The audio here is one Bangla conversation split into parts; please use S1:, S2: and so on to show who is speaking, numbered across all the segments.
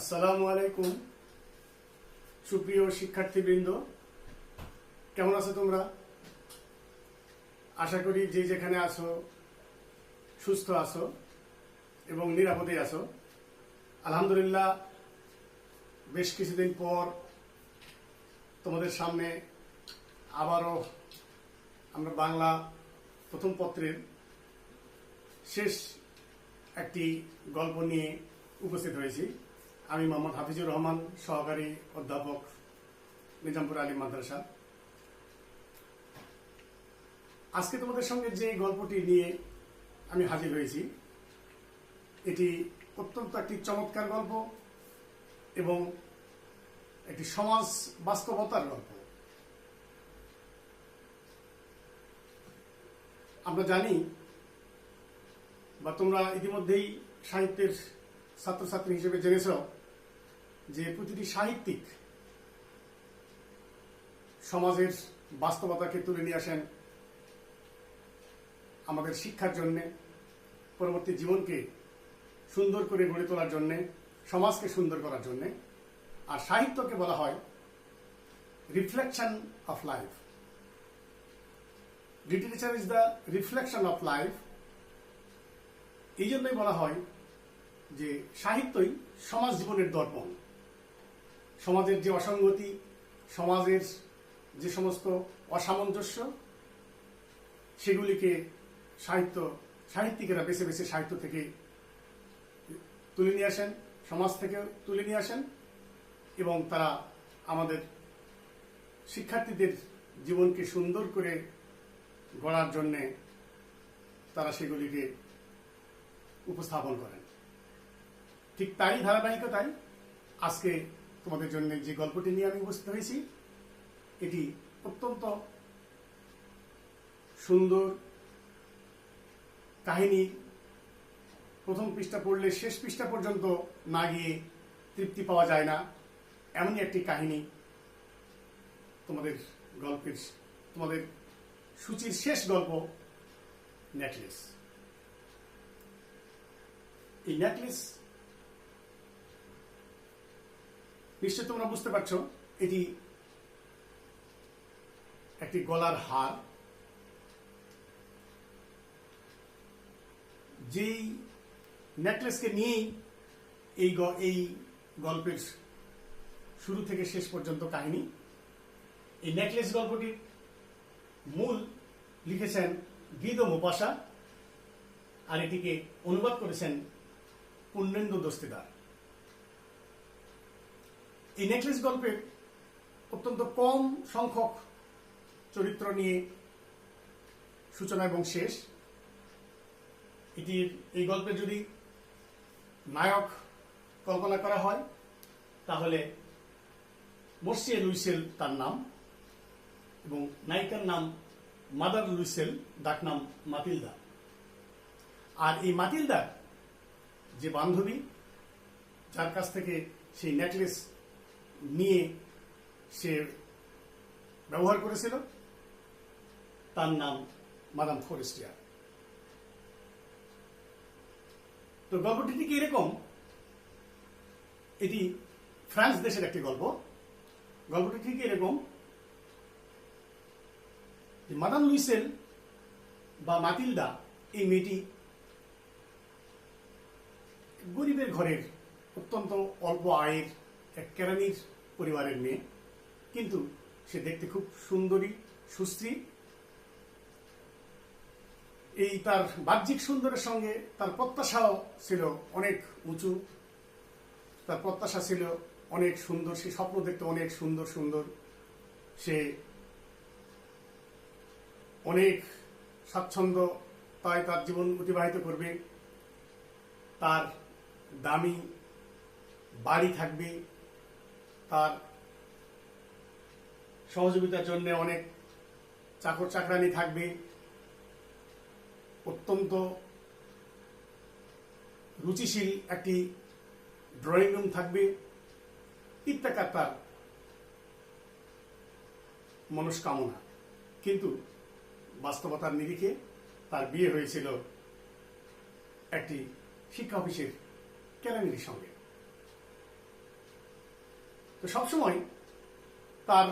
S1: আসসালামু আলাইকুম, সুপ্রিয় শিক্ষার্থীবৃন্দ। কেমন আছো তোমরা? আশা করি যে যেখানে আছো, সুস্থ আছো এবং নিরাপদে আছো। আলহামদুলিল্লাহ, বেশ কিছুদিন পর তোমাদের সামনে আবারও আমরা বাংলা প্রথম পত্রের শেষ একটি গল্প নিয়ে উপস্থিত হয়েছি। আমি মোহাম্মদ হাফিজুর রহমান, সহকারী অধ্যাপক নিজামপুর আলী মাদ্রাসা। আজকে তোমাদের সঙ্গে যে গল্পটি নিয়ে আমি হাজির হয়েছি, এটি অত্যন্ত একটি চমৎকার গল্প এবং একটি সমাজ বাস্তবতার গল্প। আমরা জানি বা তোমরা ইতিমধ্যেই সাহিত্যের ছাত্রছাত্রী হিসেবে জেনেছ যে প্রতিটি সাহিত্যিক সমাজের বাস্তবতাকে তুলে নিয়ে আসেন আমাদের শিক্ষার জন্যে, পরবর্তী জীবনকে সুন্দর করে গড়ে তোলার জন্যে, সমাজকে সুন্দর করার জন্যে, আর সাহিত্যকে বলা হয় reflection of life. Literature is the reflection of life. এই জন্যই বলা হয় যে সাহিত্যই সমাজ জীবনের দর্পণ। সমাজের যে অসঙ্গতি, সমাজের যে সমস্ত অসামঞ্জস্য, সেগুলিকে সাহিত্য, সাহিত্যিকেরা বেছে বেছে সাহিত্য থেকে তুলে নিয়ে আসেন, সমাজ থেকে তুলে নিয়ে আসেন এবং তারা আমাদের শিক্ষার্থীদের জীবনকে সুন্দর করে গড়ার জন্যে তারা সেগুলিকে উপস্থাপন করেন। ঠিক তাই ধারাবাহিকতায় আজকে তোমাদের জন্য যে গল্পটি নিয়ে আমি উপস্থিত হয়েছি, এটি অত্যন্ত সুন্দর কাহিনী। প্রথম পৃষ্ঠা পড়লে শেষ পৃষ্ঠা পর্যন্ত না গিয়ে তৃপ্তি পাওয়া যায় না। এমনই একটি কাহিনী তোমাদের গল্পের, তোমাদের সূচির শেষ গল্প, নেকলেস। এই নেকলেস নিশ্চয় তোমরা বুঝতে পারছ, এটি একটি গলার হার। যেই নেকলেসকে নিয়েই এই এই গল্পের শুরু থেকে শেষ পর্যন্ত কাহিনী, এই নেকলেস গল্পটির মূল লিখেছেন গীত মোপাসা আর এটিকে অনুবাদ করেছেন পূর্ণেন্দু দস্তিদার। এই নেকলেস গল্পের অত্যন্ত কম সংখ্যক চরিত্র নিয়ে সূচনা এবং শেষ। এটির এই গল্পে যদি নায়ক কল্পনা করা হয়, তাহলে মর্সিয়ে লুইসেল তার নাম এবং নায়িকার নাম মাদার লুইসেল ডাকনাম মাতিলদা। আর এই মাতিলদার যে বান্ধবী, যার কাছ থেকে সেই নেকলেস নিয়ে সে ব্যবহার করেছিল, তার নাম মাদাম ফরেস্টিয়া তো গল্পটি ঠিক এরকম, এটি ফ্রান্স দেশের একটি গল্প। গল্পটি ঠিক এরকম মাদাম লুইসেল বা মাতিলদা এই মেয়েটি গরিবের ঘরের অত্যন্ত অল্প আয়ের এক কেরানির পরিবারের মেয়ে। কিন্তু সে দেখতে খুব সুন্দরী, সুশ্রী। এই তার বাহ্যিক সুন্দরের সঙ্গে তার প্রত্যাশাও ছিল অনেক উঁচু। তার প্রত্যাশা ছিল অনেক সুন্দর, সে স্বপ্ন দেখতে অনেক সুন্দর সুন্দর। সে অনেক স্বাচ্ছন্দ্য তাই তার জীবন অতিবাহিত করবে। তার দামি বাড়ি থাকবে। তার সহযোগিতার জন্য অনেক চাকর চাকরানি থাকবে। অত্যন্ত রুচিশীল একটি ড্রয়িং রুম থাকবে। ইত্যাকার তার মনস্কামনা। কিন্তু বাস্তবতার নিরিখে তার বিয়ে হয়েছিল একটি শিক্ষা অফিসের কেরানির সঙ্গে। তো সবসময় তার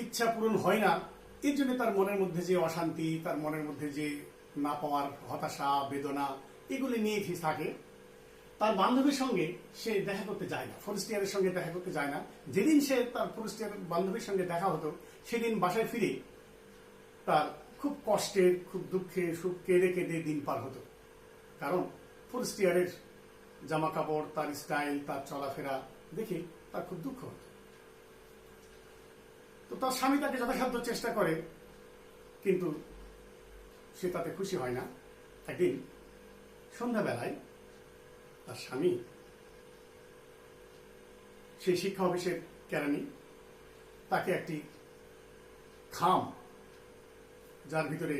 S1: ইচ্ছা পূরণ হয় না। এর জন্য তার মনের মধ্যে যে অশান্তি, তার মনের মধ্যে যে না পাওয়ার হতাশা, বেদনা, এগুলি নিয়ে থাকে। তার বান্ধবীর সঙ্গে সে দেখা করতে যায় না। ফরেস্টিয়ারের সঙ্গে দেখা করতে যায় না। যেদিন সে তার ফরেস্টিয়ার বান্ধবীর সঙ্গে দেখা হতো, সেদিন বাসায় ফিরে তার খুব কষ্টে, খুব দুঃখে, সুখ কেঁদে কেঁদে দিন পার হতো। কারণ ফরেস্টিয়ারের জামা কাপড় তার স্টাইল, তার চলাফেরা দেখে তার খুব দুঃখ হতো। তো তার স্বামী তাকে যথাসাধ্য চেষ্টা করে, কিন্তু সে তাতে খুশি হয় না। একদিন সন্ধ্যাবেলায় তার স্বামী সেই শিক্ষা অফিসের কেরানি তাকে একটি খাম, যার ভিতরে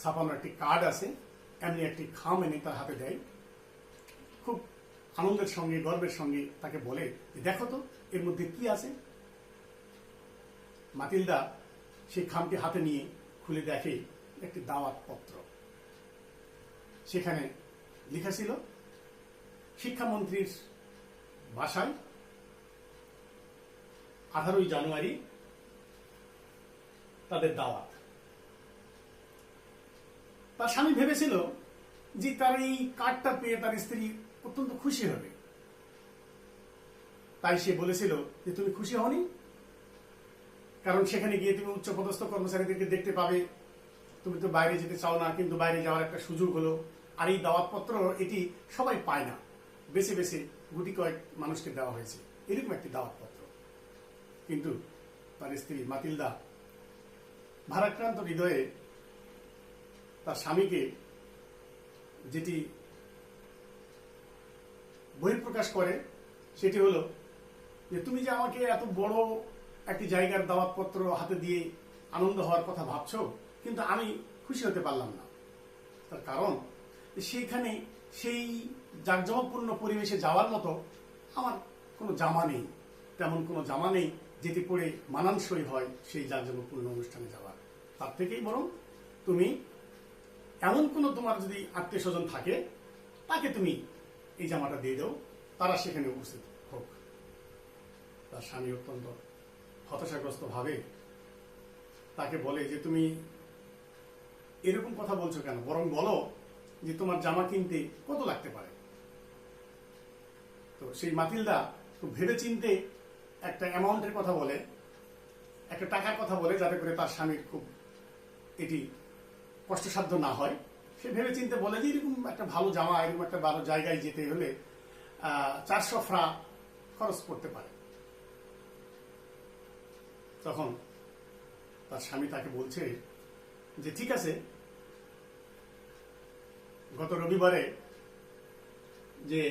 S1: ছাপানো একটি কার্ড আছে, এমনি একটি খাম এনে তার হাতে দেয়। খুব আনন্দের সঙ্গে, গর্বের সঙ্গে তাকে বলে দেখো তো, এর মধ্যে কি আছে? মাতিলদা সেই খামটি হাতে নিয়ে খুলে দেখে একটি দাওয়াত পত্র। সেখানে লেখা ছিল, শিক্ষামন্ত্রীর বাসায় আঠারোই জানুয়ারি তাদের দাওয়াত। তার স্বামী ভেবেছিল যে, তার এই কার্ডটা পেয়ে তার স্ত্রী অত্যন্ত খুশি হবে। তাই সে বলেছিল যে, তুমি খুশি হওনি? কারণ সেখানে গিয়ে তুমি উচ্চপদস্থ কর্মচারীদেরকে দেখতে পাবে। তুমি তো বাইরে যেতে চাও না, কিন্তু বাইরে যাওয়ার একটা সুযোগ হলো। আর এই দাওয়াতপত্র এটি সবাই পায় না। বেছে বেছে গুটি কয়েক মানুষকে দেওয়া হয়েছে। এরকম একটি দাওয়াতপত্র। কিন্তু তার স্ত্রী মাতিলদা ভারাক্রান্ত হৃদয়ে তার স্বামীকে যেটি বহিঃপ্রকাশ করে, সেটি হলো যে তুমি যে আমাকে এত বড় একটি জায়গার দাওয়াতপত্র হাতে দিয়ে আনন্দ হওয়ার কথা ভাবছ, কিন্তু আমি খুশি হতে পারলাম না। তার কারণ সেইখানে সেই জাঁকজমকপূর্ণ পরিবেশে যাওয়ার মতো আমার কোনো জামা নেই। তেমন কোনো জামা নেই যেটি পরে মানানসই হয় সেই জাঁকজমকপূর্ণ অনুষ্ঠানে যাওয়ার। তার থেকেই বরং তুমি এমন কোনো তোমার যদি আত্মীয় স্বজন থাকে, তাকে তুমি এই জামাটা দিয়ে দাও। তারা সেখানে উপস্থিত হোক। তার স্বামী অত্যন্ত হতাশাগ্রস্ত ভাবে তাকে বলে যে, তুমি এরকম কথা বলছো কেন? বরং বলো যে, তোমার জামা কিনতে কত লাগতে পারে? তো সেই মাতিলদা ভেবে চিনতে একটা অ্যামাউন্টের কথা বলে, একটা টাকার কথা বলে, যাতে করে তার স্বামীর খুব এটি কষ্টসাধ্য না হয়। সে ভেবে চিনতে বলে যে এরকম একটা ভালো জামা, এরকম একটা ভালো জায়গায় যেতে হলে চারশো ফ্রা খরচ করতে পারে। তখন তার স্বামী তাকে বলছে যে, ঠিক আছে, গত রবিবারে যে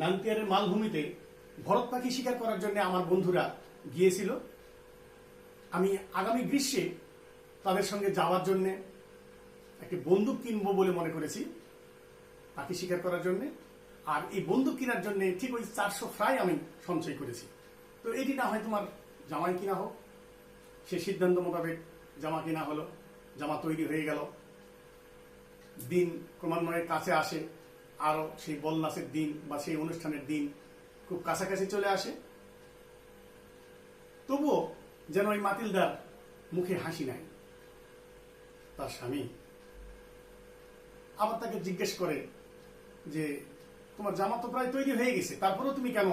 S1: নান্তিয়ারের মালভূমিতে ভরত পাখি শিকার করার জন্য আমার বন্ধুরা গিয়েছিল, আমি আগামী গ্রীষ্মে তাদের সঙ্গে যাওয়ার জন্য একটি বন্দুক কিনবো বলে মনে করেছি পাখি শিকার করার জন্য। আর এই বন্দুক কেনার জন্য ঠিক ওই চারশো ফ্রাই আমি সঞ্চয় করেছি। তো এটি না হয় তোমার জামাই কিনা হোক, সে সিদ্ধান্ত মোতাবেক জামা কেনা হলো, জামা তৈরি হয়ে গেল। দিন ক্রমান্বয়ে কাছে আসে, আরও সেই বল নাচের দিন বা সেই অনুষ্ঠানের দিন খুব কাছাকাছি চলে আসে। তবুও যেন ওই মাতিলদার মুখে হাসি নাই। তার স্বামী। আবার তাকে জিজ্ঞেস করে যে, তোমার জামা তো প্রায় তৈরি হয়ে গেছে, তারপরেও তুমি কেন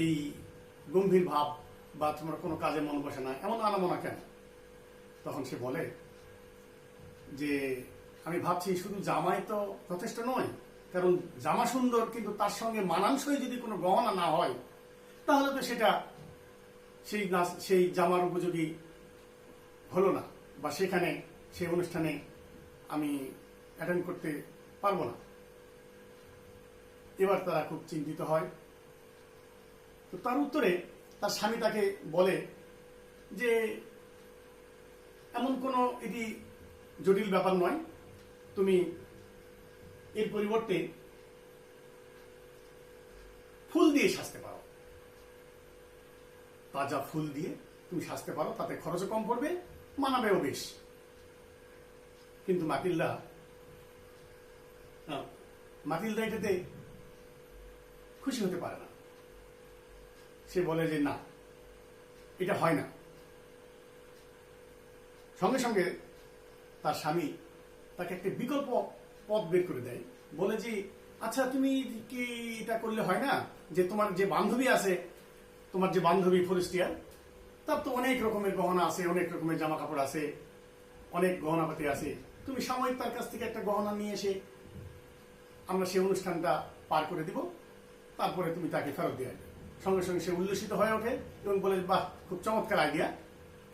S1: এই গম্ভীর ভাব বা তোমার কোনো কাজে মন বসে না? এমন আনামনা কেন? তখন সে বলে যে, আমি ভাবছি শুধু জামাই তো যথেষ্ট নয়, কারণ জামা সুন্দর কিন্তু তার সঙ্গে মানানসই যদি কোনো গহনা না হয়, তাহলে তো সেটা সেই সেই জামার উপযোগী হলো না। বা সেখানে, সেই অনুষ্ঠানে আমি অ্যাটেন্ড করতে পারব না। এবার তারা খুব চিন্তিত হয়। তো তার উত্তরে তার স্বামী তাকে বলে যে, এমন কোনো এটি জটিল ব্যাপার নয়। তুমি এর পরিবর্তে ফুল দিয়ে সাজতে পারো। তাজা ফুল দিয়ে তুমি সাজতে পারো। তাতে খরচও কম পড়বে। মানাবেও বেশ। কিন্তু মাতিল্লা মাতিল্দা এটাতে খুশি হতে পারে না। সে বলে যে, না, এটা হয় না। সঙ্গে সঙ্গে তার স্বামী তাকে একটা বিকল্প পথ বের করে দেয়। বলে যে আচ্ছা তুমি কি এটা করলে হয় না? যে তোমার যে বান্ধবী আছে, তোমার যে বান্ধবী ফরেস্টিয়ার তার তো অনেক রকমের গহনা আছে, অনেক রকমের জামা কাপড় আছে, অনেক গহনাপাতি আছে। তুমি সাময়িক তার কাছ থেকে একটা গহনা নিয়ে এসে আমরা সেই অনুষ্ঠানটা পার করে দিব, তারপরে তুমি তাকে ফেরত দিয়ে আসবে। সঙ্গে সঙ্গে সে উল্লসিত হয়ে ওঠে এবং বলে, বাহ, খুব চমৎকার আইডিয়া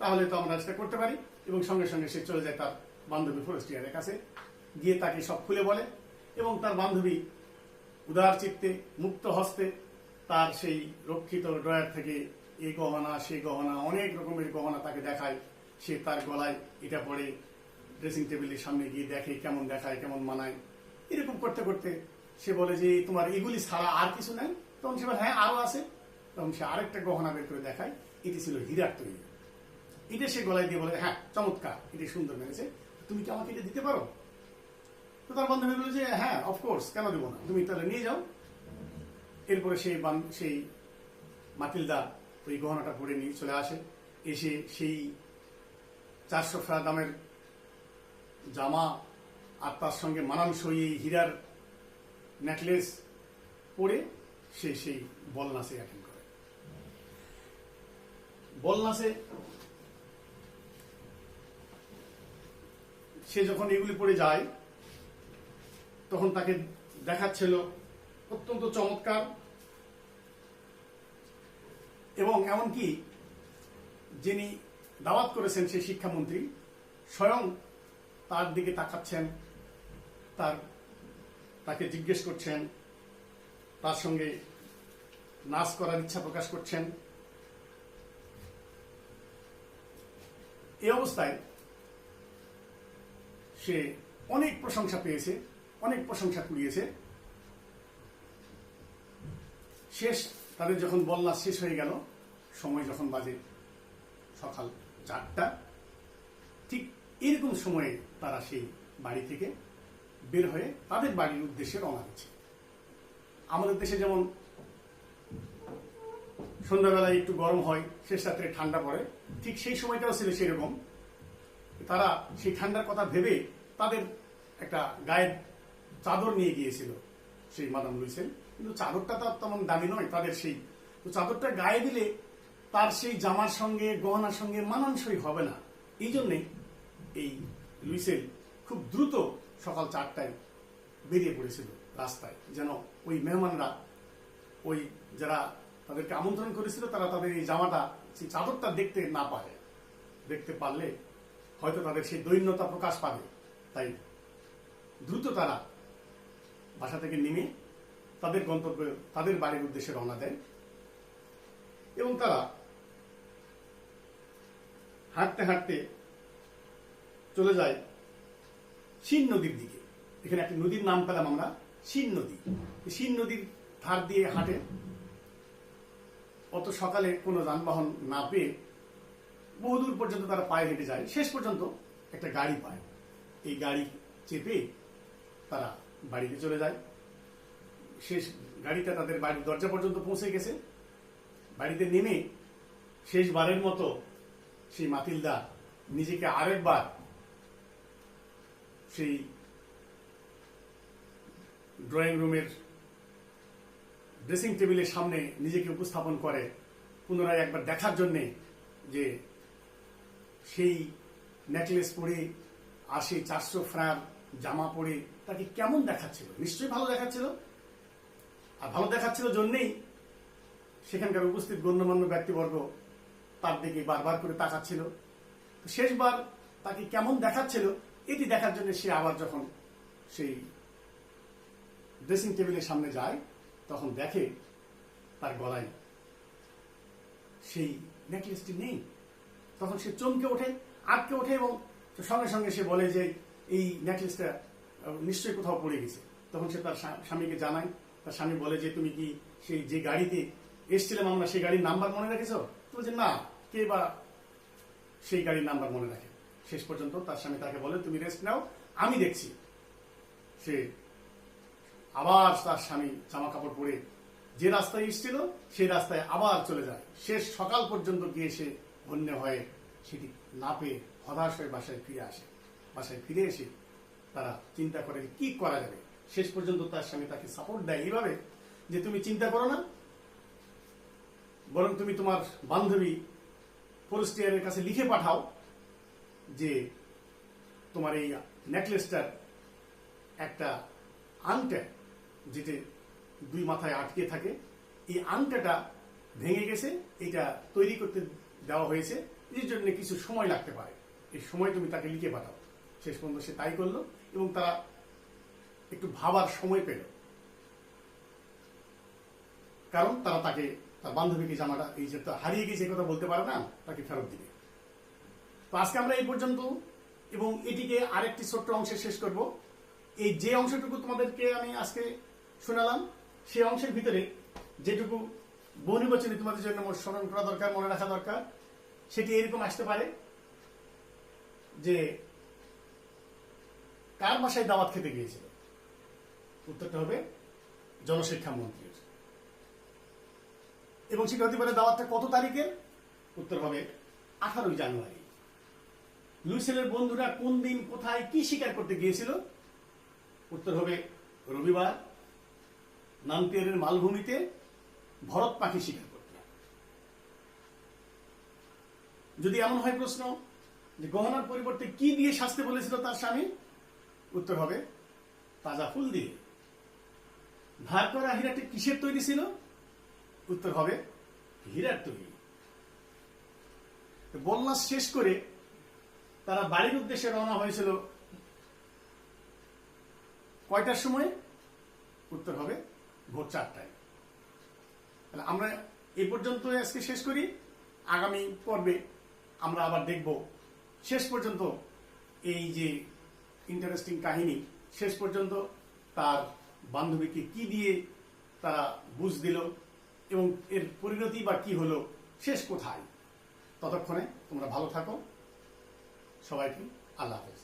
S1: তাহলে তো আমরা সেটা করতে পারি। এবং সঙ্গে সঙ্গে সে চলে যায় তার বান্ধবী ফরেস্টিয়ারের কাছে। গিয়ে তাকে সব খুলে বলে এবং তার বান্ধবী উদার চিত্তে, মুক্ত হস্তে তার সেই রক্ষিত ড্রয়ার থেকে এই গহনা সেই গহনা, অনেক রকমের গহনা তাকে দেখায়। সে তার গলায় এটা পরে ড্রেসিং টেবিলের সামনে গিয়ে দেখে কেমন দেখায়, কেমন মানায়। এরকম করতে করতে সে বলে যে, তোমার এগুলি ছাড়া আর কিছু নাই? তখন সে বলে হ্যাঁ আরও আছে। তখন সে আরেকটা গহনা বের করে দেখায়। এটি ছিল হীরার তৈরি। এটা সে গলায় দিয়ে বলে হ্যাঁ চমৎকার, এটি সুন্দর মেরেছে। তুমি কি আমাকে এটা দিতে পারো? তো তার বান্ধবী বলে যে হ্যাঁ অফকোর্স কেন দেবো না? তুমি তাহলে নিয়ে যাও। এরপরে সেই সেই মাতিলদা ওই গহনাটা পরে নিয়ে চলে আসে। এসে সেই চারশো ফ্রা দামের জামা আর তার সঙ্গে মানানসই এই হীরার নেকলেস পরে সে সেই বলনাসে অ্যাটেন্ড করে। বলনাসে সে যখন এগুলি পরে যায়, তখন তাকে দেখাচ্ছিল অত্যন্ত চমৎকার এবং এমনকি যিনি দাওয়াত করেছেন সেই শিক্ষামন্ত্রী স্বয়ং তার দিকে তাকাচ্ছেন, তার, তাকে জিজ্ঞেস করছেন, তার সঙ্গে নাচ করার ইচ্ছা প্রকাশ করছেন। এই অবস্থায় সে অনেক প্রশংসা পেয়েছে, অনেক প্রশংসা কুড়িয়েছে। শেষ তাদের যখন বল্লা শেষ হয়ে গেল, সময় যখন বাজে সকাল চারটা, ঠিক এরকম সময়ে তারা সেই বাড়ি থেকে বের হয়ে তাদের বাড়ির উদ্দেশ্যে রওনা দিচ্ছে। আমাদের দেশে যেমন সন্ধ্যাবেলায় একটু গরম হয়, শেষ রাত্রে ঠান্ডা পড়ে, ঠিক সেই সময়টাও ছিল সেরকম। তারা সেই ঠান্ডার কথা ভেবে তাদের একটা গায়ের চাদর নিয়ে গিয়েছিল, সেই মাদাম লুইসেন কিন্তু চাদরটা তো আর তেমন দামি নয়, তাদের সেই। তো চাদরটা গায়ে দিলে তার সেই জামার সঙ্গে, গহনার সঙ্গে মানানসই হবে না। এই জন্যে এই লুইসেল খুব দ্রুত সকাল চারটায় বেরিয়ে পড়েছিল রাস্তায়, যেন ওই মেহমানরা, ওই যারা তাদেরকে আমন্ত্রণ করেছিল, তারা তাদের এই জামাটা, সেই চাদরটা দেখতে না পারে দেখতে পারলে হয়তো তাদের সেই দৈন্যতা প্রকাশ পাবে। তাই দ্রুত তারা বাসা থেকে নেমে তাদের গন্তব্য, তাদের বাড়ির উদ্দেশ্যে রওনা দেয়। এবং তারা হাঁটতে হাঁটতে চলে যায় শিন নদীর দিকে। এখানে একটি নদীর নাম পেলাম আমরা, শিন নদী। শিন নদীর ধার দিয়ে হাঁটে। অত সকালে কোনো যানবাহন না পেয়ে বহুদূর পর্যন্ত তারা পায়ে হেঁটে যায়। শেষ পর্যন্ত একটা গাড়ি পায়। এই গাড়ি চেপে তারা বাড়িতে চলে যায়। শেষ গাড়িটা তাদের বাড়ির দরজা পর্যন্ত পৌঁছে গেছে। বাড়িতে নেমে শেষবারের মতো সেই মাতিলদা নিজেকে আরেকবার সেই ড্রয়িং রুমের ড্রেসিং টেবিলের সামনে নিজেকে উপস্থাপন করে, পুনরায় একবার দেখার জন্যে যে সেই নেকলেস পরে আর সেই চারশো ফ্রার জামা পরে তাকে কেমন দেখাচ্ছিল? নিশ্চয়ই ভালো দেখাচ্ছিল। আর ভালো দেখাচ্ছিল জন্যেই সেখানকার উপস্থিত গণ্যমান্য ব্যক্তিবর্গ তার দিকে বারবার করে তাকাচ্ছিল। তো শেষবার তাকে কেমন দেখাচ্ছিল, এটি দেখার জন্য সে আবার যখন সেই ড্রেসিং টেবিলের সামনে যায়, তখন দেখে তার গলায় সেই নেকলেসটি নেই। তখন সে চমকে ওঠে, আটকে ওঠে এবং সঙ্গে সঙ্গে সে বলে যে, এই নেকলেসটা নিশ্চয়ই কোথাও পড়ে গেছে। তখন সে তার স্বামীকে জানায় তার স্বামী বলে যে, তুমি কি সেই যে গাড়িতে এসছিলাম আমরা, সেই গাড়ির নাম্বার মনে রেখেছো? তো বলছে, না, কে বা সেই গাড়ির নাম্বার মনে রাখে? শেষ পর্যন্ত তার স্বামী তাকে বলে, তুমি রেস্ট নাও, আমি দেখছি। সে আবার তার স্বামী জামা কাপড় পরে যে রাস্তায় এসেছিল, সেই রাস্তায় আবার চলে যায়। শেষ সকাল পর্যন্ত গিয়ে সে অন্য হয়ে সেটি না পেয়ে হতাশ হয়ে বাসায় ফিরে আসে। বাসায় ফিরে এসে তারা চিন্তা করে কি করা যাবে? শেষ পর্যন্ত তার স্বামী তাকে সাপোর্ট দেয়। এইভাবে যে তুমি চিন্তা করো না, বরং তুমি তোমার বান্ধবী ফরেস্টিয়ারের কাছে লিখে পাঠাও যে তোমার এই নেকলেসটার একটা আংটা যেটি দুই মাথায় আটকে থাকে, এই আংটাটা ভেঙে গেছে, এটা তৈরি করতে দেওয়া হয়েছে। এর জন্য কিছু সময় লাগতে পারে। এই সময় তুমি তাকে লিখে পাঠাও। শেষ পর্যন্ত সে তাই করল এবং তারা একটু ভাবার সময় পেল। কারণ তারা তাকে, তার বান্ধবীকে জামাটা, এই যে হারিয়ে গেছে কথা বলতে পারে না, তাকে ফেরত দিবে। তো আজকে আমরা এই পর্যন্ত, এবং এটিকে আরেকটি ছোট্ট অংশে শেষ করব। এই যে অংশটুকু তোমাদেরকে আমি আজকে শোনালাম সেই অংশের ভিতরে যেটুকু বহুনির্বাচনী তোমাদের জন্য স্মরণ করা দরকার, মনে রাখা দরকার, সেটি এরকম আসতে পারে যে কার বাসায় দাওয়াত খেতে গিয়েছিল? উত্তরটা হবে জনশিক্ষা মন্ত্রীর। এবং সেটা দাওয়াতটা কত তারিখে? উত্তর হবে আঠারোই জানুয়ারি। লুইসেলের বন্ধুরা কোন দিন, কোথায়, কি শিকার করতে গিয়েছিল? উত্তর হবে রবিবার। নামপিয়ারের মালভূমিতে ভরত পাখি শিকার করতে। যদি এমন হয় প্রশ্ন যে গহনার পরিবর্তে কি দিয়ে শাস্তি বলেছিল তার স্বামী? উত্তর হবে তাজা ফুল দিয়ে। ধার করা হীরাটি কিসের তৈরি ছিল? উত্তর হবে, হীরার তৈরি। বন্যা শেষ করে তারা বাড়ির উদ্দেশ্যে রওনা হয়েছিল কয়টার সময়? উত্তর হবে ভোর চারটায়। তাহলে আমরা এই পর্যন্ত আজকে শেষ করি। আগামী পর্বে আমরা আবার দেখব শেষ পর্যন্ত এই যে ইন্টারেস্টিং কাহিনী, শেষ পর্যন্ত তার বান্ধবীকে কি দিয়ে তারা বুঝ দিল এবং এর পরিণতি বা কি হলো, শেষ কোথায়? ততক্ষণে তোমরা ভালো থাকো। সবাইকে আল্লাহ হাফেজ।